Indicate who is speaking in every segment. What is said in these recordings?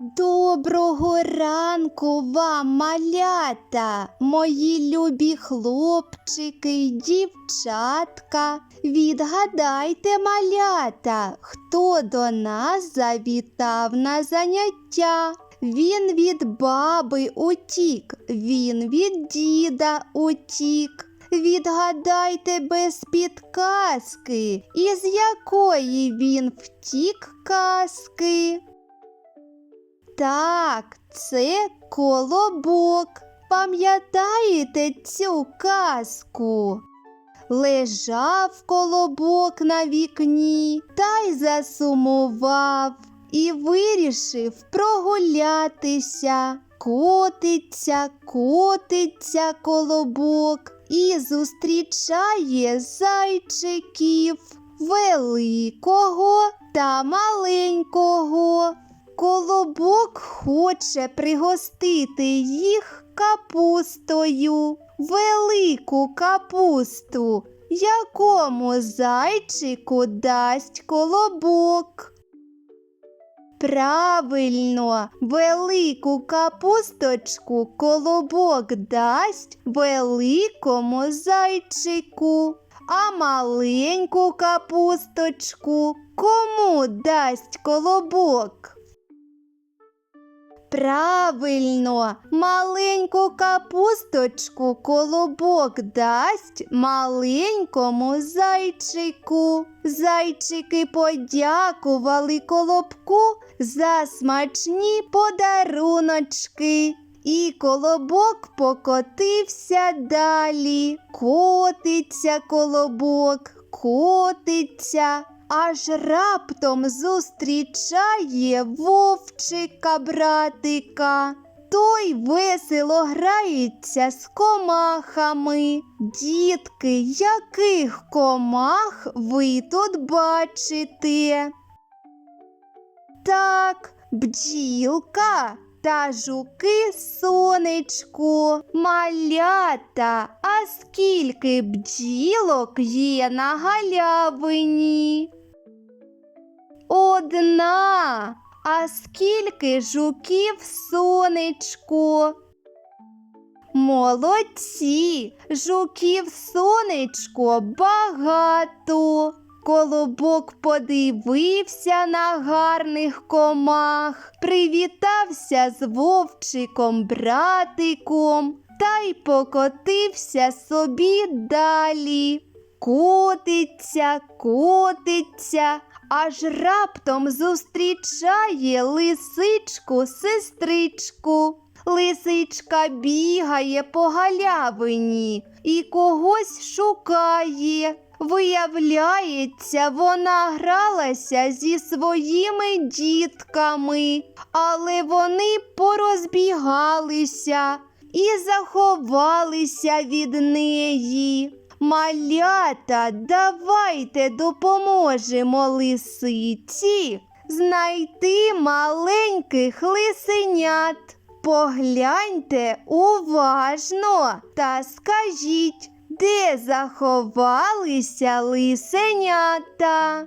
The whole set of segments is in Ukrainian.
Speaker 1: Доброго ранку вам, малята, мої любі хлопчики й дівчатка. Відгадайте, малята, хто до нас завітав на заняття. Він від баби утік, він від діда утік. Відгадайте без підказки, із якої він втік казки. Так, це колобок. Пам'ятаєте цю казку? Лежав колобок на вікні та й засумував і вирішив прогулятися. Котиться, котиться колобок і зустрічає зайчиків великого та маленького. Хоче пригостити їх капустою, велику капусту, якому зайчику дасть колобок. Правильно, велику капусточку колобок дасть великому зайчику, а маленьку капусточку кому дасть колобок? Правильно, маленьку капусточку колобок дасть маленькому зайчику. Зайчики подякували колобку за смачні подаруночки. І колобок покотився далі. Котиться колобок, котиться аж раптом зустрічає вовчика братика. Той весело грається з комахами. Дітки, яких комах ви тут бачите? Так, бджілка та жуки сонечко, малята, а скільки бджілок є на галявині? Одна. А скільки жуків сонечко? Молодці, жуків сонечко багато. Колобок подивився на гарних комах, привітався з вовчиком братиком та й покотився собі далі. Котиться, котиться, аж раптом зустрічає лисичку сестричку. Лисичка бігає по галявині і когось шукає. Виявляється, вона гралася зі своїми дітками, але вони порозбігалися і заховалися від неї. Малята, давайте допоможемо лисиці знайти маленьких лисенят. Погляньте уважно та скажіть, де заховалися лисенята?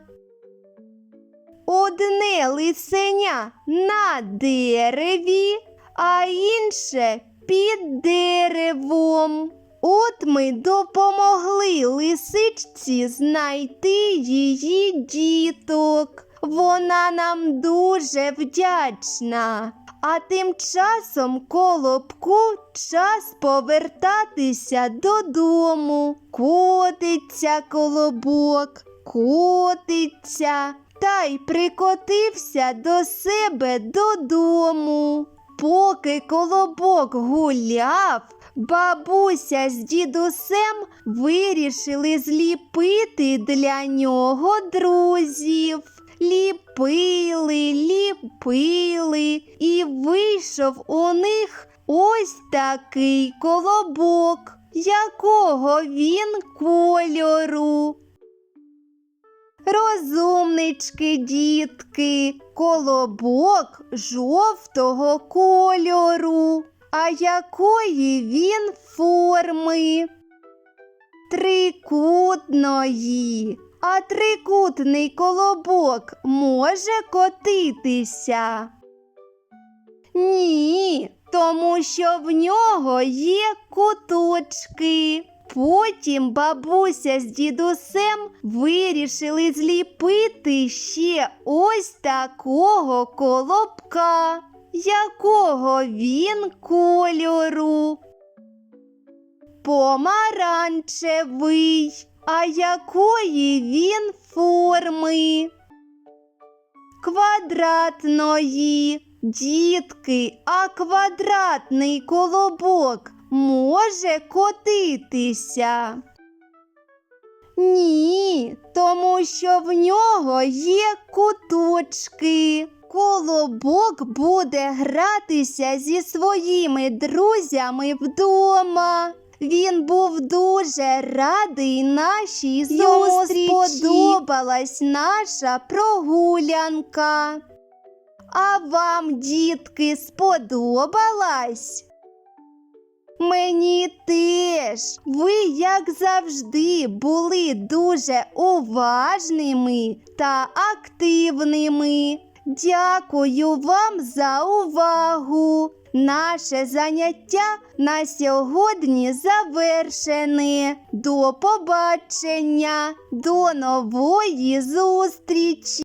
Speaker 1: Одне лисеня на дереві, а інше під деревом. От ми допомогли лисичці знайти її діток. Вона нам дуже вдячна. А тим часом колобку час повертатися додому. Котиться колобок, котиться, та й прикотився до себе додому. Поки колобок гуляв, бабуся з дідусем вирішили зліпити для нього друзів. Ліпили, ліпили, і вийшов у них ось такий колобок, якого він кольору. Розумнички, дітки, колобок жовтого кольору. А якої він форми? Трикутної. А трикутний колобок може котитися. Ні, тому що в нього є куточки. Потім бабуся з дідусем вирішили зліпити ще ось такого колобка. Якого він кольору? Помаранчевий. А якої він форми? Квадратної. Дітки, а квадратний колобок може котитися? Ні, тому що в нього є куточки. Колобок буде гратися зі своїми друзями вдома. Він був дуже радий нашій зустрічі. Йому сподобалась наша прогулянка. А вам, дітки, сподобалась? Мені теж. Ви, як завжди, були дуже уважними та активними. Дякую вам за увагу. Наше заняття на сьогодні завершене. До побачення, до нової зустрічі!